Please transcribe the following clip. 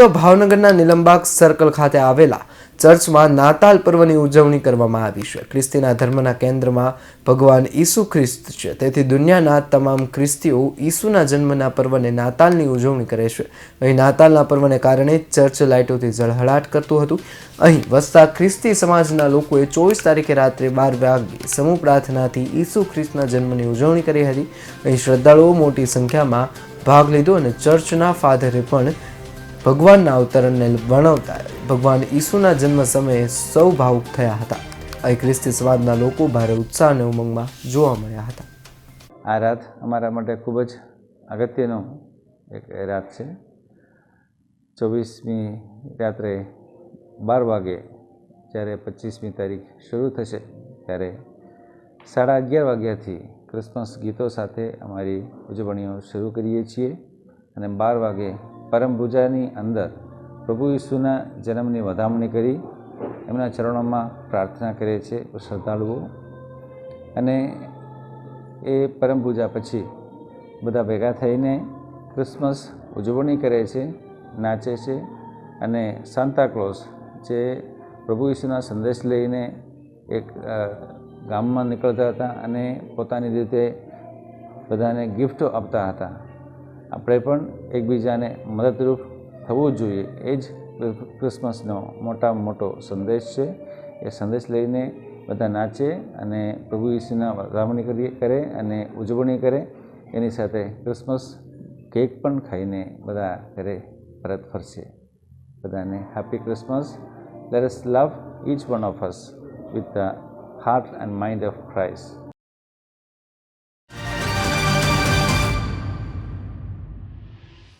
તો ભાવનગરના નિલંબાગ સર્કલ ખાતે આવેલા ચર્ચમાં નાતાલ પર્વની ઉજવણી કરવામાં આવી છે. ખ્રિસ્તીના ધર્મના કેન્દ્રમાં ભગવાન ઈસુ ખ્રિસ્ત છે. તેથી દુનિયાના તમામ ખ્રિસ્તીઓ ઈસુના જન્મના પર્વને નાતાલની ઉજવણી કરે છે. અહીં નાતાલના પર્વને કારણે ચર્ચ લાઇટોથી ઝળહળાટ કરતું હતું. અહીં વસતા ખ્રિસ્તી સમાજના લોકોએ ચોવીસ તારીખે રાત્રે બાર વાગ્યે સમૂહ પ્રાર્થનાથી ઈસુ ખ્રિસ્તના જન્મની ઉજવણી કરી હતી. અહીં શ્રદ્ધાળુઓ મોટી સંખ્યામાં ભાગ લીધો અને ચર્ચના ફાધરે પણ ભગવાનના અવતરણને વર્ણવતા ભગવાન ઈસુના જન્મ સમયે સૌ ભાવુક થયા હતા. અહીં ખ્રિસ્તી સમાજના લોકો ભારે ઉત્સાહ અને ઉમંગમાં જોવા મળ્યા હતા. આ રાત અમારા માટે ખૂબ જ અગત્યનો એક રાત છે. ચોવીસમી રાત્રે બાર વાગે જ્યારે પચીસમી તારીખ શરૂ થશે ત્યારે સાડા અગિયાર વાગ્યાથી ક્રિસમસ ગીતો સાથે અમારી ઉજવણીઓ શરૂ કરીએ છીએ અને બાર વાગે પરમ પૂજાની અંદર પ્રભુ ઈસુના જન્મની વધામણી કરી, એમના ચરણોમાં પ્રાર્થના કરે છે શ્રદ્ધાળુઓ. અને એ પરમ પૂજા પછી બધા ભેગા થઈને ક્રિસમસ ઉજવણી કરે છે, નાચે છે અને સાન્તા ક્લોઝ જે પ્રભુ ઈસુના સંદેશ લઈને એક ગામમાં નીકળતા હતા અને પોતાની રીતે બધાને ગિફ્ટો આપતા હતા. આપણે પણ એકબીજાને મદદરૂપ થવું જોઈએ. એ જ ક્રિસમસનો મોટામાં મોટો સંદેશ છે. એ સંદેશ લઈને બધા નાચે અને પ્રભુ ઈસુના વધામણી કરીએ, કરે અને ઉજવણી કરે. એની સાથે ક્રિસમસ કેક પણ ખાઈને બધા ઘરે પરત ફરશે. બધાને happy Christmas. Let us love each one of us with the heart and mind of Christ.